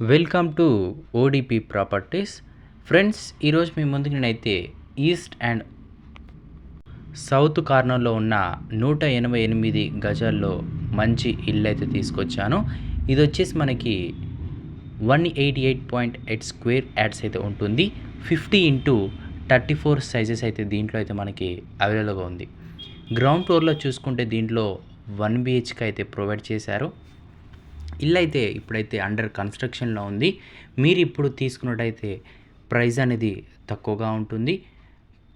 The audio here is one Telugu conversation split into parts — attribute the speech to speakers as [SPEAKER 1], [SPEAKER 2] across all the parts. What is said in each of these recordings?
[SPEAKER 1] Welcome to ODP properties friends ఈరోజు మీ ముందుకు నేనైతే ఈస్ట్ అండ్ సౌత్ కార్నర్లో ఉన్న నూట ఎనభై ఎనిమిది గజాల్లో మంచి ఇల్లు అయితే తీసుకొచ్చాను. ఇది వచ్చేసి మనకి one eighty eight point eight square yards అయితే ఉంటుంది. Fifty into thirty four sizes అయితే దీంట్లో అయితే మనకి అవైలబుల్గా ఉంది. గ్రౌండ్ ఫ్లోర్లో చూసుకుంటే దీంట్లో వన్ బిహెచ్కే అయితే ప్రొవైడ్ చేశారు. ఇల్లు అయితే ఇప్పుడైతే అండర్ కన్స్ట్రక్షన్లో ఉంది. మీరు ఇప్పుడు తీసుకున్నట్టయితే ప్రైస్ అనేది తక్కువగా ఉంటుంది.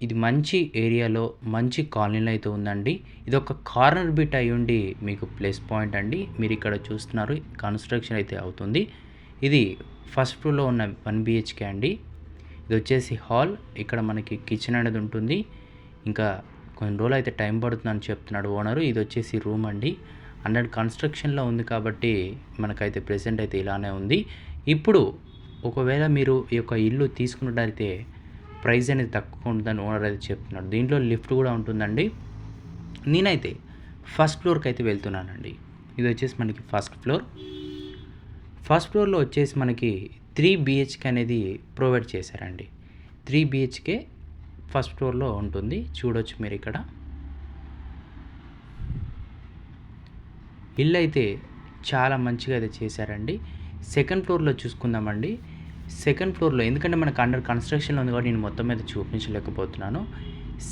[SPEAKER 1] ఇది మంచి ఏరియాలో మంచి కాలనీలో అయితే ఉందండి. ఇది ఒక కార్నర్ బిట్ అయి ఉండి మీకు ప్లస్ పాయింట్ అండి. మీరు ఇక్కడ చూస్తున్నారు కన్స్ట్రక్షన్ అయితే అవుతుంది. ఇది ఫస్ట్ ఫ్లోర్లో ఉన్న వన్ బిహెచ్కే అండి. ఇది వచ్చేసి హాల్ ఇక్కడ మనకి కిచెన్ అనేది ఉంటుంది. ఇంకా కొన్ని రోజులు అయితే టైం పడుతుందని చెప్తున్నాడు ఓనరు ఇది వచ్చేసి రూమ్ అండి. హండ్రెడ్ కన్స్ట్రక్షన్లో ఉంది కాబట్టి మనకైతే ప్రెసెంట్ అయితే ఇలానే ఉంది. ఇప్పుడు ఒకవేళ మీరు ఈ యొక్క ఇల్లు తీసుకున్నట్టయితే ప్రైస్ అనేది తక్కువ ఉంటుందని ఓనర్ అయితే చెప్తున్నాడు దీంట్లో లిఫ్ట్ కూడా ఉంటుందండి. నేనైతే ఫస్ట్ ఫ్లోర్కి అయితే వెళ్తున్నానండి. ఇది వచ్చేసి మనకి ఫస్ట్ ఫ్లోర్. ఫస్ట్ ఫ్లోర్లో వచ్చేసి మనకి త్రీ బిహెచ్కే అనేది ప్రొవైడ్ చేశారండి. త్రీ బిహెచ్కే ఫస్ట్ ఫ్లోర్లో ఉంటుంది. చూడొచ్చు మీరు ఇక్కడ. ఇల్లు అయితే చాలా మంచిగా అయితే చేశారండి. సెకండ్ ఫ్లోర్లో చూసుకుందామండి. సెకండ్ ఫ్లోర్లో ఎందుకంటే మనకు అండర్ కన్స్ట్రక్షన్లో ఉంది కాబట్టి నేను మొత్తం మీద చూపించలేకపోతున్నాను.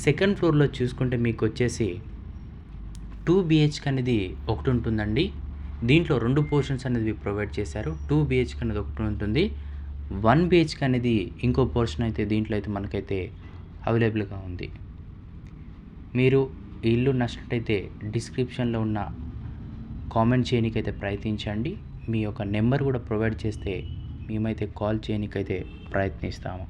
[SPEAKER 1] సెకండ్ ఫ్లోర్లో చూసుకుంటే మీకు వచ్చేసి టూ బిహెచ్కే అనేది ఒకటి ఉంటుందండి. దీంట్లో రెండు పోర్షన్స్ అనేది ప్రొవైడ్ చేశారు. టూ బిహెచ్కే అనేది ఒకటి ఉంటుంది. వన్ బిహెచ్కే అనేది ఇంకో పోర్షన్ అయితే దీంట్లో అయితే మనకైతే అవైలబుల్గా ఉంది. మీరు ఇల్లు నచ్చినట్టయితే డిస్క్రిప్షన్లో ఉన్న కామెంట్ చేయనికైతే ప్రయత్నించండి. మీ యొక్క నెంబర్ కూడా ప్రొవైడ్ చేస్తే మేమైతే కాల్ చేయనికైతే ప్రయత్నిస్తాము.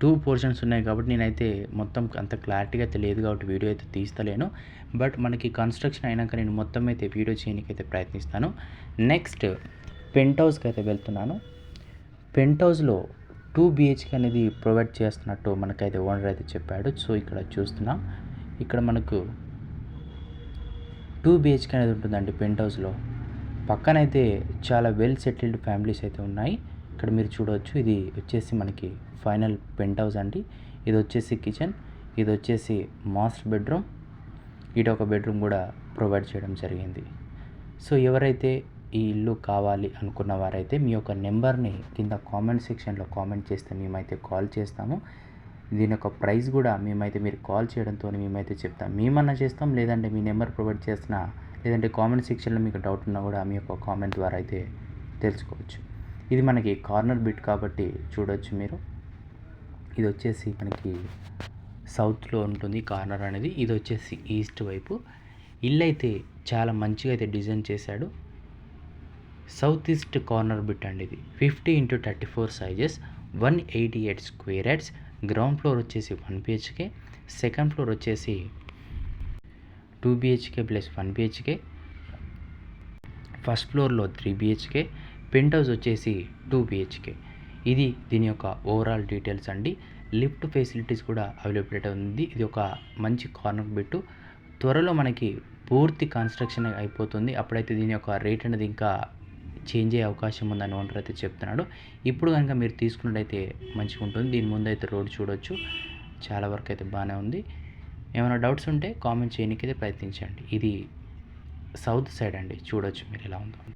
[SPEAKER 1] టూ పోర్షన్స్ ఉన్నాయి కాబట్టి నేనైతే మొత్తం అంత క్లారిటీగా అయితే లేదు కాబట్టి వీడియో అయితే తీస్తలేను. బట్ మనకి కన్స్ట్రక్షన్ అయినాక నేను మొత్తం అయితే వీడియో చేయడానికైతే ప్రయత్నిస్తాను. నెక్స్ట్ పెంట్ హౌస్కి అయితే వెళ్తున్నాను. పెంట్ హౌస్లో టూ బిహెచ్కే అనేది ప్రొవైడ్ చేస్తున్నట్టు మనకైతే ఓనర్ అయితే చెప్పాడు. సో ఇక్కడ చూస్తున్నాం. ఇక్కడ మనకు టూ బిహెచ్కే అనేది ఉంటుందండి పెంట్ హౌస్లో పక్కనైతే చాలా వెల్ సెటిల్డ్ ఫ్యామిలీస్ అయితే ఉన్నాయి. ఇక్కడ మీరు చూడవచ్చు ఇది వచ్చేసి మనకి ఫైనల్ పెంట్ హౌస్ అండి. ఇది వచ్చేసి కిచెన్ ఇది వచ్చేసి మాస్టర్ బెడ్రూమ్. ఇటు ఒక బెడ్రూమ్ కూడా ప్రొవైడ్ చేయడం జరిగింది. సో ఎవరైతే ఈ ఇల్లు కావాలి అనుకున్న వారైతే మీ యొక్క నెంబర్ని కింద కామెంట్ సెక్షన్లో కామెంట్ చేస్తే మేమైతే కాల్ చేస్తాము. దీని యొక్క ప్రైస్ కూడా మేమైతే మీరు కాల్ చేయడంతో మేమైతే చెప్తాం. మేమన్నా చేస్తాం లేదంటే మీ నెంబర్ ప్రొవైడ్ చేసిన లేదంటే కామెంట్ సెక్షన్లో మీకు డౌట్ ఉన్నా కూడా మీ యొక్క కామెంట్ ద్వారా అయితే తెలుసుకోవచ్చు. ఇది మనకి కార్నర్ బిట్ కాబట్టి చూడవచ్చు మీరు. ఇది వచ్చేసి మనకి సౌత్లో ఉంటుంది కార్నర్ అనేది. ఇది వచ్చేసి ఈస్ట్ వైపు. ఇల్లు అయితే చాలా మంచిగా అయితే డిజైన్ చేశాడు. సౌత్ ఈస్ట్ కార్నర్ బిట్ అండి ఇది. Fifty into thirty four sizes. One eighty eight square yards ground floor వచ్చేసి వన్ బిహెచ్కే సెకండ్ ఫ్లోర్ వచ్చేసి two BHK plus one BHK first ఫ్లోర్లో త్రీ బిహెచ్కే పెంట్ హౌస్ వచ్చేసి టూ బిహెచ్కే. ఇది దీని యొక్క ఓవరాల్ డీటెయిల్స్ అండి. లిఫ్ట్ ఫెసిలిటీస్ కూడా అవైలబిలిటీ ఉంది. ఇది ఒక మంచి కార్నర్ బిట్టు త్వరలో మనకి పూర్తి కన్స్ట్రక్షన్ అయిపోతుంది. అప్పుడైతే దీని యొక్క రేట్ అనేది ఇంకా చేంజ్ అయ్యే అవకాశం ఉందని ఓనర్ అయితే చెప్తున్నాడు. ఇప్పుడు కనుక మీరు తీసుకున్నట్టయితే మంచిగా ఉంటుంది. దీని ముందు అయితే రోడ్ చూడొచ్చు. చాలా వరకు అయితే బాగానే ఉంది. ఏమైనా డౌట్స్ ఉంటే కామెంట్ చేయడానికి అయితే ప్రయత్నించండి. ఇది సౌత్ సైడ్ అండి. చూడొచ్చు మీరు ఎలా ఉందో.